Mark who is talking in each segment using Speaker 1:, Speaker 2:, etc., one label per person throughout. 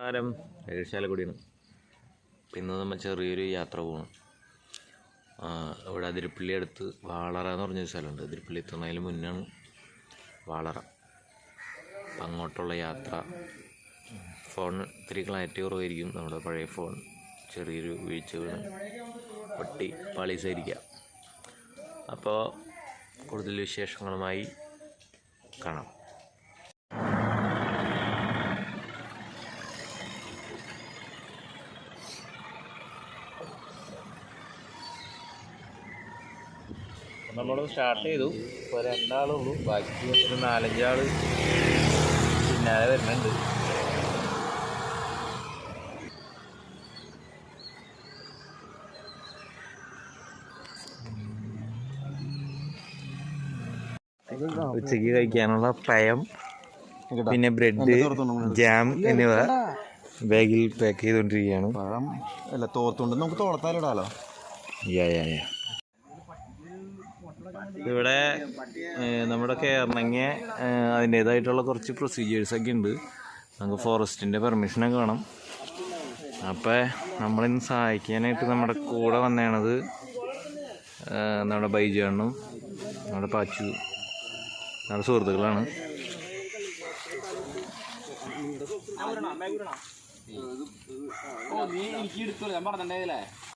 Speaker 1: നമസ്കാരം. ഏഴശാലക്കുടിയാണ് പിന്നെ നമ്മൾ ചെറിയൊരു യാത്ര പോകണം ഇവിടെ അതിരപ്പള്ളി അടുത്ത് വാളറ എന്ന് പറഞ്ഞൊരു സ്ഥലമുണ്ട്. അതിരപ്പള്ളി എത്തുന്നതിന് മുന്നാണ് വാളറ. അപ്പം അങ്ങോട്ടുള്ള യാത്ര. ഫോൺ ഇത്തിരി ക്ലാരിറ്റി കുറവായിരിക്കും. നമ്മുടെ പഴയ ഫോൺ ചെറിയൊരു വീഴ്ച വീണ് പൊട്ടി പാളീസായിരിക്കാം അപ്പോൾ കൂടുതൽ വിശേഷങ്ങളുമായി കാണാം. നമ്മൾ സ്റ്റാർട്ട് ചെയ്തു. ഇപ്പോൾ രണ്ടാളുള്ളൂ ബാക്കി ഒരു നാലഞ്ചാൾ പിന്നാലെ വരുന്നുണ്ട്. ഉച്ചയ്ക്ക് കഴിക്കാനുള്ള പഴം പിന്നെ ബ്രെഡ് ജാം എന്നിവ ബാഗിൽ പാക്ക് ചെയ്തുകൊണ്ടിരിക്കുകയാണ്
Speaker 2: പഴം അല്ല തോർത്തുണ്ട്. നമുക്ക് തോളത്താലിടാലോ
Speaker 1: യാ യാ യാ ഇവിടെ നമ്മുടെ കേരളങ്ങ അതിന്റേതായിട്ടുള്ള കുറച്ച് പ്രൊസീജിയേഴ്സ് ഒക്കെ ഉണ്ട്. നമുക്ക് ഫോറസ്റ്റിന്റെ പെർമിഷനൊക്കെ വേണം. അപ്പോൾ നമ്മളിന്ന് സഹായിക്കാനായിട്ട് നമ്മുടെ കൂടെ വന്നതാണത് നമ്മുടെ ബൈജാണും നമ്മുടെ പാച്ചു നമ്മുടെ സുഹൃത്തുക്കളാണ്.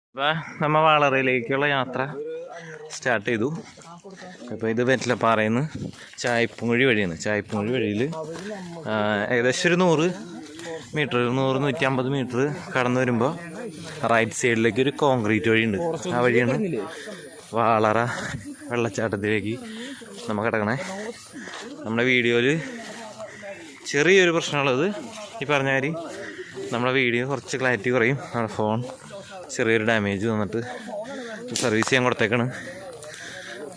Speaker 1: അപ്പോൾ നമ്മ വളറയിലേക്കുള്ള യാത്ര സ്റ്റാർട്ട് ചെയ്തു. അപ്പോൾ ഇത് വെറ്റിലപ്പാറയിൽ നിന്ന് ചായപ്പുങ്ങഴി വഴിയാണ്. ചായപ്പുമൊഴി വഴിയിൽ ഏകദേശം ഒരു നൂറ് മീറ്റർ നൂറ് നൂറ്റി അമ്പത് മീറ്റർ കടന്നു വരുമ്പോൾ റൈറ്റ് സൈഡിലേക്ക് ഒരു കോൺക്രീറ്റ് വഴിയുണ്ട്. ആ വഴിയാണ് വാളറ വെള്ളച്ചാട്ടത്തിലേക്ക് നമ്മൾ കിടക്കണേ. നമ്മുടെ വീഡിയോയിൽ ചെറിയൊരു പ്രശ്നമുള്ളത് ഈ പറഞ്ഞ നമ്മുടെ വീഡിയോ കുറച്ച് ക്ലാരിറ്റി കുറയും. നമ്മുടെ ഫോൺ ചെറിയൊരു ഡാമേജ് വന്നിട്ട് സർവീസ് ചെയ്യാൻ കൊടുത്തേക്കാണ്.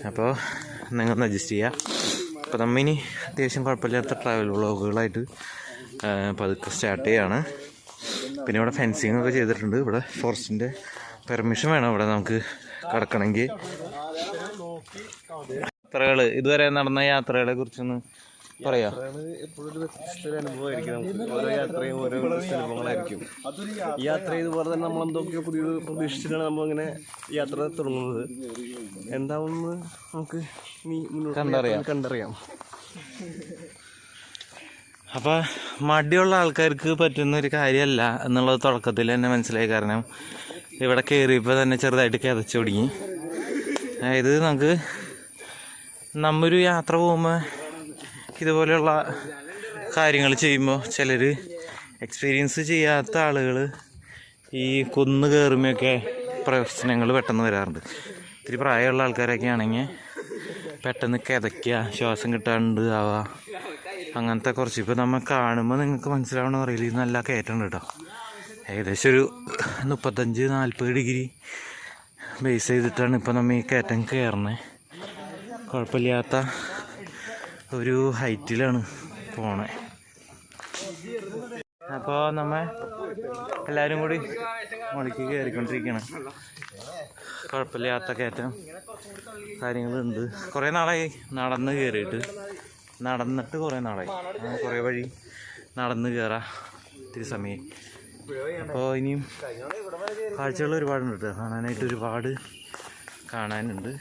Speaker 1: അപ്പോൾ നിങ്ങൾ ഒന്ന് അഡ്ജസ്റ്റ് ചെയ്യുക. അപ്പോൾ നമ്മൾ ഇനി അത്യാവശ്യം കുഴപ്പമില്ലാത്ത ട്രാവൽ വ്ളോഗുകളായിട്ട് പതുക്കെ സ്റ്റാർട്ട് ചെയ്യാണ്. പിന്നെ ഇവിടെ ഫെൻസിങ് ഒക്കെ ചെയ്തിട്ടുണ്ട്. ഇവിടെ ഫോറസ്റ്റിന്റെ പെർമിഷൻ വേണം ഇവിടെ നമുക്ക് കിടക്കണമെങ്കിൽ. യാത്രകൾ ഇതുവരെ നടന്ന യാത്രകളെ കുറിച്ചൊന്ന് പറയാം.
Speaker 2: യാത്ര ഇതുപോലെ തന്നെ നമ്മൾ എന്തൊക്കെ പുതിയത് പ്രതീക്ഷിച്ചിട്ടാണ് നമ്മളിങ്ങനെ യാത്ര തുടങ്ങുന്നത്. എന്താവുമെന്ന് നമുക്ക് ഇനി
Speaker 1: കണ്ടറിയാം.
Speaker 2: കണ്ടറിയാം.
Speaker 1: അപ്പോൾ മടിയുള്ള ആൾക്കാർക്ക് പറ്റുന്ന ഒരു കാര്യമല്ല എന്നുള്ളത് തുടക്കത്തിൽ തന്നെ മനസ്സിലായി. കാരണം ഇവിടെ കയറിയപ്പോൾ തന്നെ ചെറുതായിട്ട് കിതച്ചു തുടങ്ങി അതായത് നമുക്ക് നമ്മൊരു യാത്ര പോകുമ്പോൾ ഇതുപോലെയുള്ള കാര്യങ്ങൾ ചെയ്യുമ്പോൾ ചിലർ എക്സ്പീരിയൻസ് ചെയ്യാത്ത ആളുകൾ ഈ കുന്ന് കയറുമ്പോഴൊക്കെ പ്രശ്നങ്ങൾ പെട്ടെന്ന് വരാറുണ്ട്. ഇത്തിരി പ്രായമുള്ള ആൾക്കാരൊക്കെ ആണെങ്കിൽ പെട്ടെന്ന് കിതയ്ക്കുക ശ്വാസം കിട്ടാണ്ട് ആവുക അങ്ങനത്തെ കുറച്ച്. ഇപ്പോൾ നമ്മൾ കാണുമ്പോൾ നിങ്ങൾക്ക് മനസ്സിലാവണമെന്ന് അറിയില്ല. ഇത് നല്ല കയറ്റം കേട്ടോ. ഏകദേശം ഒരു മുപ്പത്തഞ്ച് നാൽപ്പത് ഡിഗ്രി ബേസ് ചെയ്തിട്ടാണ് ഇപ്പോൾ നമ്മൾ ഈ കയറ്റം കയറുന്നത്. കുഴപ്പമില്ലാത്ത ഒരു ഹൈറ്റിലാണ് പോണേ. അപ്പോൾ നമ്മ എല്ലാവരും കൂടി മുകളിലേക്ക് കയറിക്കൊണ്ടിരിക്കുകയാണ് കുഴപ്പമില്ലാത്ത കയറ്റം കാര്യങ്ങളുണ്ട്. കുറേ നാളായി നടന്ന് കയറിയിട്ട് നടന്നിട്ട് കുറേ നാളായി. കുറേ വഴി നടന്ന് കയറാം ഇത്തിരി സമയം. അപ്പോൾ ഇനിയും കാഴ്ചകൾ ഒരുപാടുണ്ട് കേട്ടോ. കാണാനായിട്ട് ഒരുപാട് കാണാനുണ്ട്.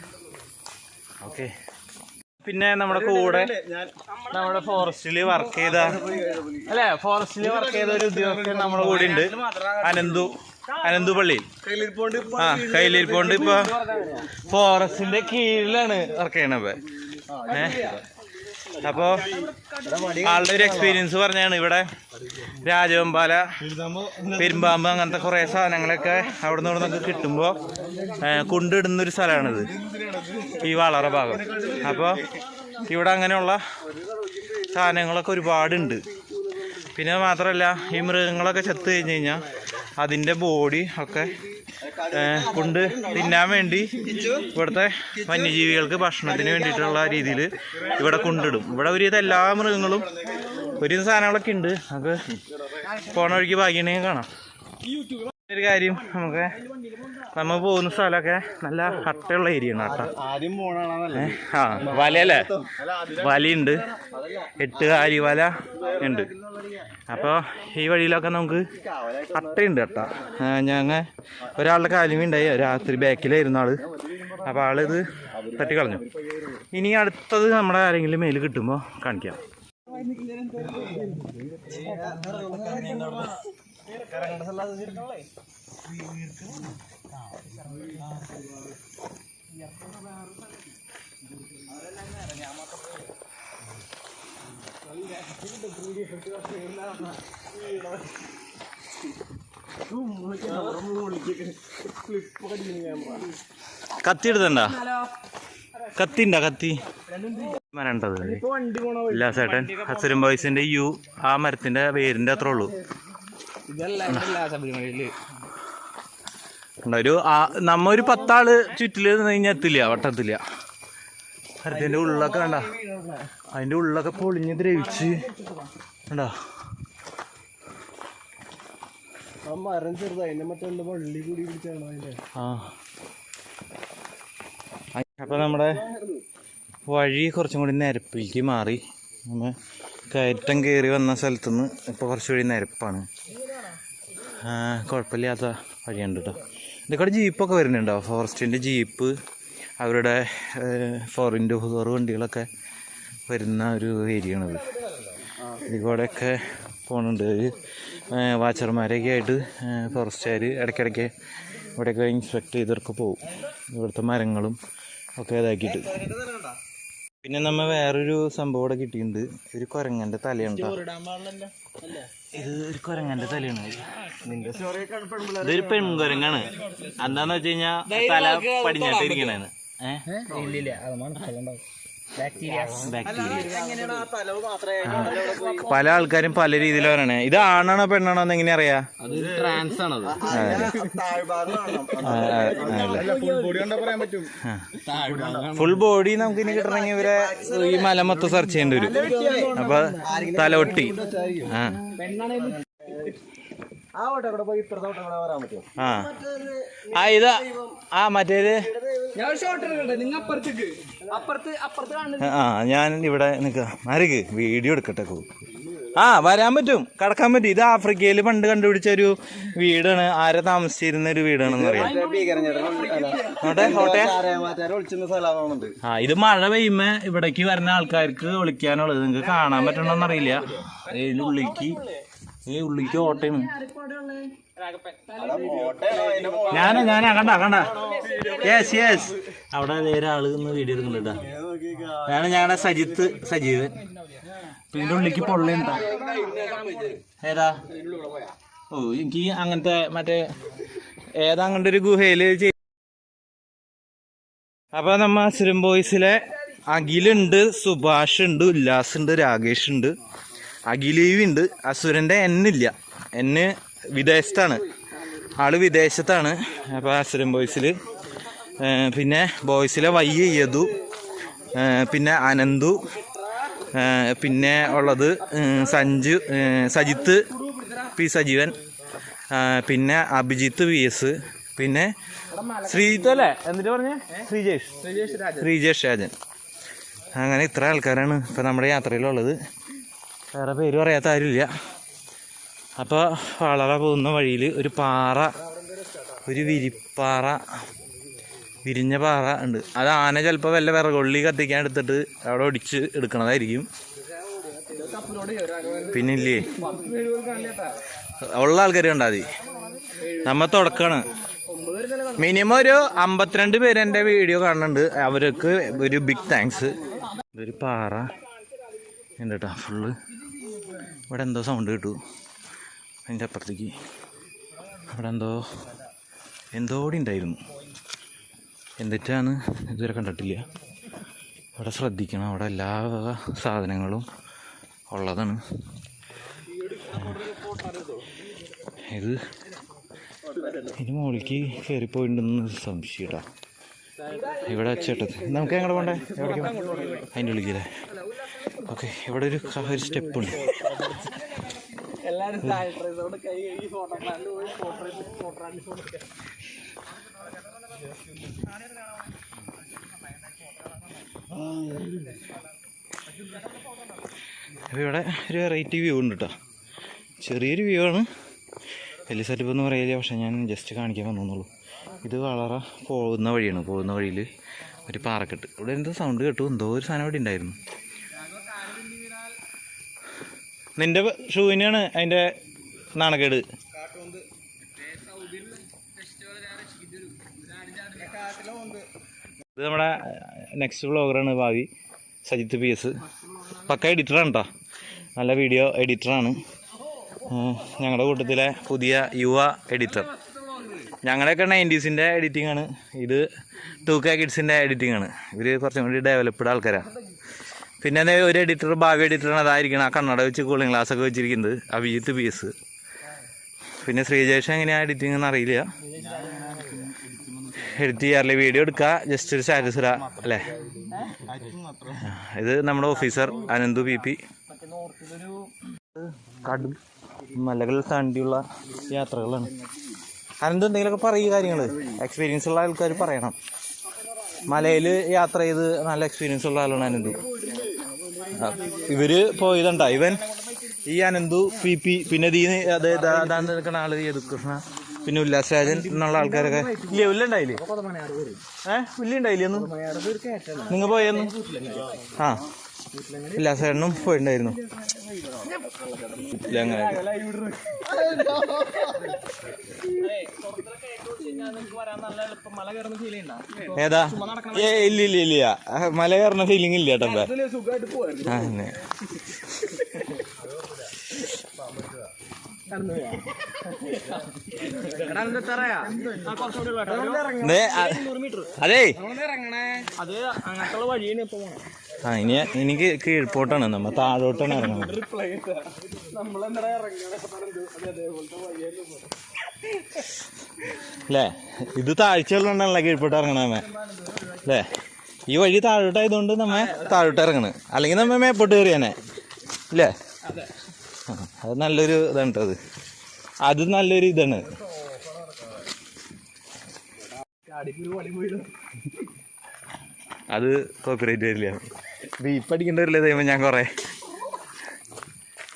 Speaker 1: ഓക്കെ. പിന്നെ നമ്മുടെ കൂടെ നമ്മുടെ ഫോറസ്റ്റിൽ വർക്ക് ചെയ്ത അല്ലെ? ഫോറസ്റ്റിൽ വർക്ക് ചെയ്ത ഒരു ഉദ്യോഗസ്ഥൻ നമ്മുടെ കൂടെ ഉണ്ട്. അനന്തു അനന്തു പള്ളി. ആ കയ്യിലിരിപ്പോണ്ട് ഇപ്പൊ ഫോറസ്റ്റിന്റെ കീഴിലാണ് വർക്ക് ചെയ്യണത്. ഏഹ് അപ്പോ ആളുടെ ഒരു എക്സ്പീരിയൻസ് പറഞ്ഞാണ് ഇവിടെ. രാജവെമ്പാല പെരുമ്പാമ്പ് അങ്ങനത്തെ കുറേ സാധനങ്ങളൊക്കെ അവിടെ നിന്ന് ഇവിടെ നിന്നൊക്കെ കിട്ടുമ്പോൾ കൊണ്ടിടുന്ന ഒരു സ്ഥലമാണിത്. ഈ വളറ ഭാഗം. അപ്പോൾ ഇവിടെ അങ്ങനെയുള്ള സാധനങ്ങളൊക്കെ ഒരുപാടുണ്ട്. പിന്നെ മാത്രമല്ല ഈ മൃഗങ്ങളൊക്കെ ചത്തു കഴിഞ്ഞ് കഴിഞ്ഞാൽ അതിന്റെ ബോഡി ഒക്കെ കൊണ്ട് തിന്നാൻ വേണ്ടി ഇവിടുത്തെ വന്യജീവികൾക്ക് ഭക്ഷണത്തിന് വേണ്ടിയിട്ടുള്ള രീതിയിൽ ഇവിടെ കൊണ്ടിടും. ഇവിടെ ഒരുവിധം എല്ലാ മൃഗങ്ങളും ഒരു സാധനങ്ങളൊക്കെ ഉണ്ട്. നമുക്ക് പോണ വഴിക്ക് ഭാഗ്യമുണ്ടെങ്കിൽ കാണാം. ഒരു കാര്യം നമുക്ക് നമ്മൾ പോകുന്ന സ്ഥലമൊക്കെ നല്ല അട്ടയുള്ള ഏരിയ ആണ് കേട്ടോ. ആ വലയല്ലേ? വലയുണ്ട്. എട്ട് ആരി വല ഉണ്ട്. അപ്പോൾ ഈ വഴിയിലൊക്കെ നമുക്ക് അട്ടയുണ്ട് കേട്ടോ. ഞങ്ങൾ ഒരാളുടെ കാലുമുണ്ടായി രാത്രി ബാക്കിലായിരുന്നു ആൾ. അപ്പോൾ ആളിത് തട്ടിക്കളഞ്ഞു. ഇനി അടുത്തത് നമ്മുടെ ആരെങ്കിലും മേൽ കിട്ടുമ്പോൾ കാണിക്കാം. കത്തി എടുത്തണ്ട കത്തി? ഉണ്ടോ കത്തി മരണ്ടത് ഇല്ല ചേട്ടൻ. ഹസരും ബോയ്സിന്റെ യു ആ മരത്തിന്റെ വേരിന്റെ അത്രേ ഉള്ളൂ. ഒരു നമ്മ ഒരു പത്താൾ ചുറ്റിൽ കഴിഞ്ഞെത്തില്ല കഴിഞ്ഞാൽ എത്തില്ല വട്ടത്തില്ല മരത്തിന്റെ ഉള്ളൊക്കെ കണ്ട. അതിന്റെ ഉള്ളൊക്കെ പൊളിഞ്ഞ് ദ്രവിച്ച്. കണ്ടോ?
Speaker 2: ആ മരം ചെറുതായി. അതിന്റെ മറ്റേ വള്ളി കൂടി പിടിച്ചാണോ അതിന്റെ?
Speaker 1: ആ. അപ്പോൾ നമ്മുടെ വഴി കുറച്ചും കൂടി നിരപ്പിലേക്ക് മാറി. നമ്മൾ കയറ്റം കയറി വന്ന സ്ഥലത്തുനിന്ന് ഇപ്പോൾ കുറച്ചുകൂടി നിരപ്പാണ്. കുഴപ്പമില്ലാത്ത വഴിയുണ്ട് കേട്ടോ ഇതിൽ ജീപ്പൊക്കെ വരുന്നുണ്ടോ? ഫോറസ്റ്റിന്റെ ജീപ്പ് അവരുടെ ഫോർ ഇന്റു ഫോർ വണ്ടികളൊക്കെ വരുന്ന ഒരു ഏരിയ ആണിത് ഇതിലൂടെയൊക്കെ പോകുന്നുണ്ട് വാച്ചർമാരൊക്കെ ആയിട്ട് ഫോറസ്റ്റുകാർ ഇടയ്ക്കിടയ്ക്ക് ഇവിടെയൊക്കെ ഇൻസ്പെക്ട് ചെയ്തൊക്കെ പോകും ഇവിടുത്തെ മരങ്ങളും ഒക്കെ ഇതാക്കിയിട്ട്. പിന്നെ നമ്മൾ വേറൊരു സംഭവം ഇവിടെ കിട്ടിയിട്ടുണ്ട്. ഒരു കുരങ്ങന്റെ തലയാണ് ട്ടോ. ഇത് ഒരു കുരങ്ങന്റെ തലയാണ് ഇതൊരു പെൺകുരങ്ങാണ്. എന്താന്ന് വെച്ച് കഴിഞ്ഞാ തല ഏഹ് ഇരിക്കണേന്ന് അത് ബാക്ടീരിയ പല ആൾക്കാരും പല രീതിയിൽ പറയണേ ഇത് ആണാണോ പെണ്ണാണോ എന്ന് എങ്ങനെ അറിയാ?
Speaker 2: ട്രാൻസ് ആണത്.
Speaker 1: ഫുൾ ബോഡി നമുക്ക് ഇനി കിട്ടണമെങ്കിൽ ഇവരെ ഈ മല മൊത്തം സെർച്ച് ചെയ്യേണ്ടി വരും. അപ്പൊ തലൊട്ടി ആ.
Speaker 2: ആ ഓട്ടെ പോയി ഇപ്പുറത്തെ ഓട്ടെ അവിടെ വരാൻ പറ്റുമോ?
Speaker 1: ആ. ആ ഇത് ആ മറ്റേത്?
Speaker 3: ഞാൻ ഷോട്ട് എടുക്കട്ടെ നിങ്ങൾ അപ്പുറത്തേക്ക് അപ്പുറത്ത് അപ്പുറത്ത് കാണുന്നത്.
Speaker 1: ആ ഞാൻ ഇവിടെ നിൽക്കാം. ആരക്ക് വീഡിയോ എടുക്കട്ടെ ആ വരാൻ പറ്റും. കടക്കാൻ പറ്റും. ഇത് ആഫ്രിക്കയിൽ പണ്ട് കണ്ടുപിടിച്ച ഒരു വീടാണ്. ആരെ താമസിച്ചിരുന്ന ഒരു വീടാണെന്ന്
Speaker 2: സ്ഥലമാണെന്നുണ്ട്
Speaker 1: ആ ഇത് മഴ പെയ്യുമ്പോ ഇവിടേക്ക് വരുന്ന ആൾക്കാർക്ക് ഒളിക്കാനുള്ളത്. നിങ്ങൾക്ക് കാണാൻ പറ്റണോന്നറിയില്ല. അറിയില്ല ഇതിന്റെ ഉള്ളിക്ക് ഈ ഉള്ളിക്ക് ഓട്ടയാണ് ഞാനാ ഞാനാ കണ്ട കണ്ട? യെസ് യെസ് അവിടെ വേറെ ആൾ ഇന്ന് വീഡിയോ എടുക്കുന്നുണ്ട് ഞാൻ ഞങ്ങളുടെ സജിത്ത് സജീവൻ. ഇതിന്റെ ഉള്ളിക്ക് പൊള്ളുണ്ട ഏതാ? ഓ എനിക്ക് അങ്ങനത്തെ മറ്റേ ഏതാ അങ്ങനത്തെ ഒരു ഗുഹയിൽ അപ്പൊ നമ്മ സിരം ബോയ്സിലെ അഖിലുണ്ട് സുഭാഷ് ഉണ്ട് ഉല്ലാസ് ഉണ്ട് രാകേഷ് ഉണ്ട്. അഖിലേവി ഉണ്ട് അസുരന്റെ എന്നില്ല. എന്നെ വിദേശത്താണ്. ആൾ വിദേശത്താണ്. അപ്പോൾ അസുരൻ ബോയ്സിൽ പിന്നെ ബോയ്സിലെ വയ്യ യദു പിന്നെ അനന്തു പിന്നെ ഉള്ളത് സഞ്ജു സജിത്ത് പി സജീവൻ പിന്നെ അഭിജിത്ത് വി എസ് പിന്നെ ശ്രീജിത്ത് അല്ലേ? എന്നിട്ട് പറഞ്ഞേ? ശ്രീജേഷ്. ശ്രീജേഷ് രാജൻ. അങ്ങനെ ഇത്ര ആൾക്കാരാണ് ഇപ്പം നമ്മുടെ യാത്രയിലുള്ളത്. വേറെ പേര് പറയാത്ത ആരുമില്ല അപ്പോൾ വളരെ പോകുന്ന വഴിയിൽ ഒരു പാറ ഒരു വിരിപ്പാറ വിരിഞ്ഞ പാറ ഉണ്ട്. അത് ആന ചിലപ്പോൾ വല്ല വിറകൊള്ളി കത്തിക്കാൻ എടുത്തിട്ട് അവിടെ ഒടിച്ച് എടുക്കണതായിരിക്കും. പിന്നെ ഇല്ലേ ഉള്ള ആൾക്കാർ കണ്ടാൽ നമ്മ തുടക്കാണ്. മിനിമം ഒരു അമ്പത്തിരണ്ട് പേര് എന്റെ വീഡിയോ കാണുന്നുണ്ട്. അവർക്ക് ഒരു ബിഗ് താങ്ക്സ് ഇതൊരു പാറ. ഉണ്ട് കേട്ടോ ഫുള്ള് ഇവിടെ എന്തോ സൗണ്ട് കിട്ടു. അതിന്റെ അപ്പുറത്തേക്ക് അവിടെ എന്തോ എന്തോടി ഉണ്ടായിരുന്നു. എന്നിട്ടാണ് ഇതുവരെ കണ്ടിട്ടില്ല. അവിടെ ശ്രദ്ധിക്കണം. അവിടെ എല്ലാ സാധനങ്ങളും ഉള്ളതാണ്. ഇത് ഇനി മുകളിലേക്ക് കയറിപ്പോയിട്ടുണ്ടെന്ന് സംശയട്ടാ ഇവിടെ ചേട്ടത് നമുക്ക് എങ്ങോട്ട് പോണ്ടേ? എവിടേക്ക് അതിന്റെ ഉള്ളിക്കല്ലേ ഓക്കെ ഇവിടെ ഒരു ഒരു സ്റ്റെപ്പ് ഉണ്ട് അപ്പോൾ ഇവിടെ ഒരു വെറൈറ്റി വ്യൂ ഉണ്ട് കേട്ടോ ചെറിയൊരു വ്യൂ ആണ്. വലിയ സെറ്റപ്പ് എന്ന് പറയില്ല പക്ഷേ ഞാൻ ജസ്റ്റ് കാണിക്കാൻ വന്നുള്ളൂ ഇത് വളരെ പോകുന്ന വഴിയാണ് പോകുന്ന വഴിയിൽ ഒരു പാറക്കെട്ട്. ഇവിടെ എന്തോ സൗണ്ട് കേട്ടു. എന്തോ ഒരു സാധനം ഇവിടെ ഉണ്ടായിരുന്നു. നിന്റെ ഷൂവിനാണ് അതിന്റെ നാണക്കേട്. ഇത് നമ്മുടെ നെക്സ്റ്റ് വ്ളോഗറാണ് ഭാവി സജിത്ത് പി എസ്. പക്ക എഡിറ്ററാണ് കേട്ടോ നല്ല വീഡിയോ എഡിറ്ററാണ് ഞങ്ങളുടെ കൂട്ടത്തിലെ പുതിയ യുവ എഡിറ്റർ ഞങ്ങളുടെയൊക്കെ നയന്റീസിന്റെ എഡിറ്റിംഗ് ആണ്. ഇത് ടു കെ കിഡ്സിന്റെ എഡിറ്റിംഗ് ആണ്. ഇവർ കുറച്ചും കൂടി ഡെവലപ്ഡ് ആൾക്കാരാണ് പിന്നെ ഒരു എഡിറ്റർ ഭാവി എഡിറ്ററാണ് അതായിരിക്കണം ആ കണ്ണട വെച്ച് കൂളിംഗ് ഗ്ലാസ് ഒക്കെ വെച്ചിരിക്കുന്നത് അഭിജിത്ത് പി എസ് പിന്നെ ശ്രീജേഷ് എങ്ങനെയാണ് എഡിറ്റിംഗ് എന്ന് അറിയില്ല. എഡിറ്റ് ചെയ്യാറില്ല. വീഡിയോ എടുക്കുക ജസ്റ്റ് ഒരു സ്റ്റാറ്റസ് ഇടുക അല്ലേ? ഇത് നമ്മുടെ ഓഫീസർ അനന്തു പി പി. കടും മലകൾ താണ്ടിയുള്ള യാത്രകളാണ്. അനന്ത് എന്തെങ്കിലുമൊക്കെ പറയുക കാര്യങ്ങൾ എക്സ്പീരിയൻസ് ഉള്ള ആൾക്കാർ പറയണം. മലയിൽ യാത്ര ചെയ്ത് നല്ല എക്സ്പീരിയൻസ് ഉള്ള ആളാണ് അനന്തു. ഇവർ പോയതണ്ട ഇവൻ ഈ അനന്തു പി പി പിന്നെ ദീ അതായത് നിൽക്കുന്ന ആൾ യദുകൃഷ്ണ പിന്നെ ഉല്ലാസ് രാജൻ എന്നുള്ള ആൾക്കാരൊക്കെ. ഇല്ലേ ഉല്ല ഉണ്ടായില്ലേ? ഏ ഉല്ല ഒന്ന് നിങ്ങൾ പോയെന്ന്? ആ. ഉല്ലാസ് രാജനും പോയിട്ടുണ്ടായിരുന്നു. അങ്ങനെ ഏതാ? ഏ ഇല്ല ഇല്ല ഇല്ല. മല കയറുന്ന ഫീലിംഗ് ഇല്ല കേട്ടോ അങ്ങനെ അതെ. അതേ.
Speaker 3: ഇറങ്ങണേ. അത് അങ്ങനത്തെ വഴിയാണ് ഇപ്പൊ പോണേ
Speaker 1: ആ ഇനി എനിക്ക് കീഴ്പോട്ടാണ്. നമ്മ താഴോട്ടാണ് ഇറങ്ങുന്നത് അല്ലേ ഇത് താഴ്ചയുള്ളതുകൊണ്ടാണല്ലോ കീഴ്പോട്ട് ഇറങ്ങണമേ അല്ലേ ഈ വഴി താഴോട്ടായതുകൊണ്ട് നമ്മ താഴോട്ട് ഇറങ്ങണ്. അല്ലെങ്കിൽ നമ്മ മേപ്പോട്ട് കയറിയാനെ. അല്ലേ അത് നല്ലൊരു ഇതാണ് അത്. അത് നല്ലൊരു ഇതാണ്. അത് കോപ്പിറൈറ്റ് വരില്ല. ബീപ്പ് അടിക്കേണ്ടി വരില്ല ദൈവം ഞാൻ കുറേ.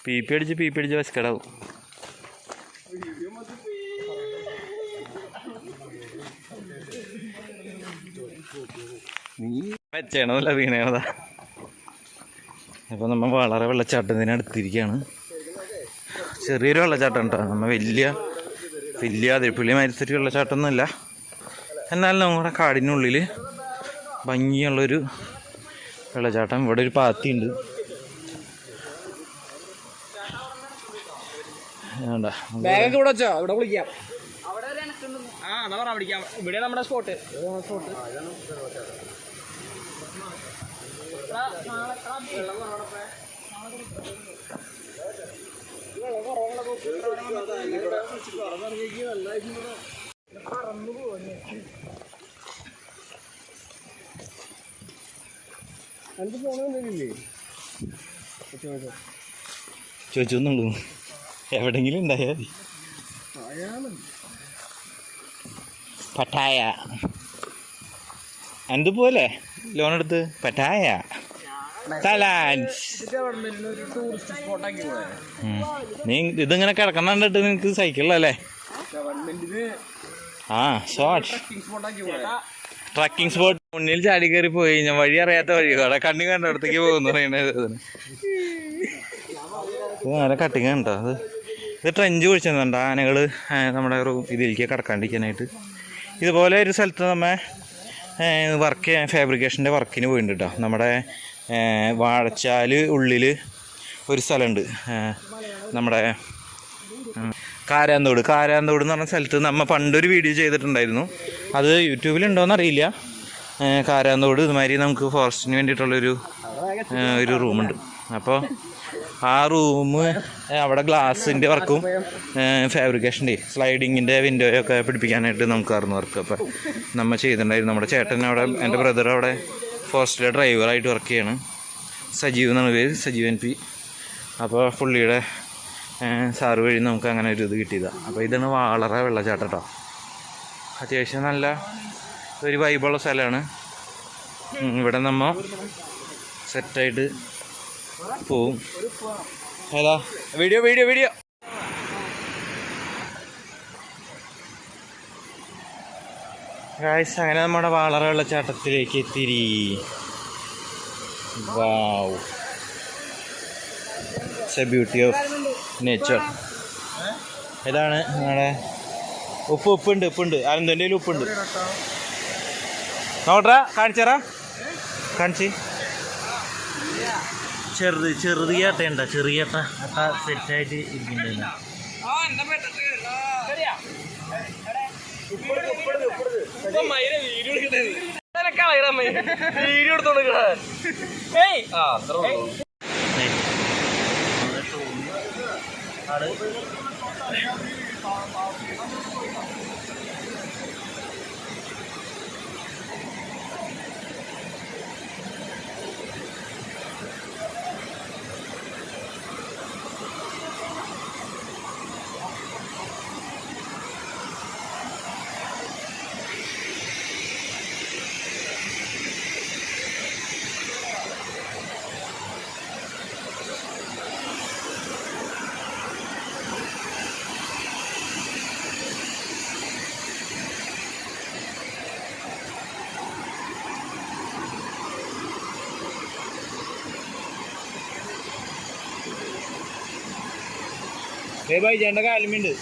Speaker 1: പി പി അടിച്ച് പി പി അടിച്ച് വസ്കടാവും വെച്ചേണതല്ല വീണേണതാ അപ്പോൾ നമ്മൾ വളരെ വെള്ളച്ചാട്ടത്തിന് അടുത്തിരിക്കുകയാണ് ചെറിയൊരു വെള്ളച്ചാട്ടം കേട്ടോ നമ്മ വലിയ വലിയ അതിരപ്പള്ളി മരിച്ചിട്ട് വെള്ളച്ചാട്ടമൊന്നുമില്ല എന്നാലും നമ്മുടെ കാടിനുള്ളിൽ ഭംഗിയുള്ളൊരു വെള്ളച്ചാട്ടം. ഇവിടെ ഒരു പാത്തിയുണ്ട്. വേണ്ട.
Speaker 3: ബാഗൊക്കെ ഇവിടെ വെച്ചോ? ഇവിടെ വിളിക്കാം ആ പറഞ്ഞ വിളിക്കാം ഇവിടെ നമ്മുടെ സ്പോട്ട്. സ്പോട്ട് എനിക്ക്
Speaker 1: ചോദിച്ചൊന്നുള്ളൂ. എവിടെങ്കിലും ഉണ്ടായാൽ മതി. പട്ടായ. എന്ത് പോലെ ലോൺ എടുത്ത്? പട്ടായ. നീ ഇതിങ്ങനെ കിടക്കണ്ടിട്ട് നിനക്ക്
Speaker 3: സൈക്കിളല്ലേ
Speaker 1: ആ ഷോർട്ട്
Speaker 3: ട്രക്കിംഗ്
Speaker 1: സ്പോട്ട് മുന്നിൽ ചാടി കയറി പോയി കഴിഞ്ഞാൽ വഴി അറിയാത്ത വഴി അവിടെ കണ്ണി കണ്ടടത്തേക്ക് പോകുന്നു പറയണത് ഇതിന്. ഇത് നല്ല കട്ടിങ് കണ്ടോ അത് ഇത് ട്രെഞ്ച് കുഴിച്ചെന്നുണ്ട് ആനകൾ നമ്മുടെ ഒരു ഇതിലേക്ക് കിടക്കാണ്ടിരിക്കാനായിട്ട്. ഇതുപോലെ ഒരു സ്ഥലത്ത് നമ്മൾ വർക്ക് ചെയ്യാൻ ഫാബ്രിക്കേഷന്റെ വർക്കിന് പോയിട്ടുണ്ട് കേട്ടോ നമ്മുടെ വാഴച്ചാൽ ഉള്ളിൽ ഒരു സ്ഥലമുണ്ട്. നമ്മുടെ. കാരാന്തോട്. കാരാന്തോട് എന്ന് പറഞ്ഞ സ്ഥലത്ത് നമ്മൾ പണ്ടൊരു വീഡിയോ ചെയ്തിട്ടുണ്ടായിരുന്നു. അത് യൂട്യൂബിലുണ്ടോയെന്ന് അറിയില്ല. കാരാന്തോട് ഇതുമാതിരി നമുക്ക് ഫോറസ്റ്റിന് വേണ്ടിയിട്ടുള്ളൊരു ഒരു റൂമുണ്ട് അപ്പോൾ ആ റൂം അവിടെ ഗ്ലാസിന്റെ വർക്കും ഫാബ്രിക്കേഷന്റെ സ്ലൈഡിങ്ങിന്റെ വിൻഡോയൊക്കെ പിടിപ്പിക്കാനായിട്ട് നമുക്കായിരുന്നു വർക്ക് അപ്പോൾ നമ്മൾ ചെയ്തിട്ടുണ്ടായിരുന്നു. നമ്മുടെ ചേട്ടൻ അവിടെ എന്റെ ബ്രദർ അവിടെ ഫോറസ്റ്റിലെ ഡ്രൈവറായിട്ട് വർക്ക് ചെയ്യാണ്. സജീവ് എന്നാണ് പേര് സജീവ് എൻ പി അപ്പോൾ പുള്ളിയുടെ സാറ് വഴി നമുക്ക് അങ്ങനെ ഒരു ഇത് കിട്ടിയതാണ് അപ്പോൾ ഇതാണ് വാളറ വെള്ളച്ചാട്ടം കേട്ടോ അത്യാവശ്യം നല്ല ഒരു വൈബുള്ള സ്ഥലമാണ് ഇവിടെ നമ്മൾ സെറ്റായിട്ട് പോവും. ഏതാ? വീഡിയോ വീഡിയോ വീഡിയോ ഗായ്സ് അങ്ങനെ നമ്മുടെ വാളറ വെള്ളച്ചാട്ടത്തിലേക്ക് എത്തിരി. വാവ് ബ്യൂട്ടി ഓഫ് നേച്ചർ ഇതാണ് നമ്മുടെ ഉപ്പ് ഉപ്പുണ്ട് ഉപ്പുണ്ട്. അനന്തന്റെ ഉപ്പുണ്ട്. നോട്ടാ കാണിച്ചറാ കാണിച്ച്. ചെറുത് ചെറിയ ഏട്ട ഏട്ട സെറ്റായിട്ട് ഇരിക്കുന്നുണ്ട്.
Speaker 3: വീഡിയോ എടുത്തോണ്ട് ഏയ്. ആ അത്ര ਹਾਂ
Speaker 1: ഏ ഭായി ചേട്ടന്റെ കാലുമുണ്ട്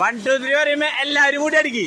Speaker 1: വൺ ടു ത്രീ പറയുമ്പോ എല്ലാരും കൂടി അടിക്കി.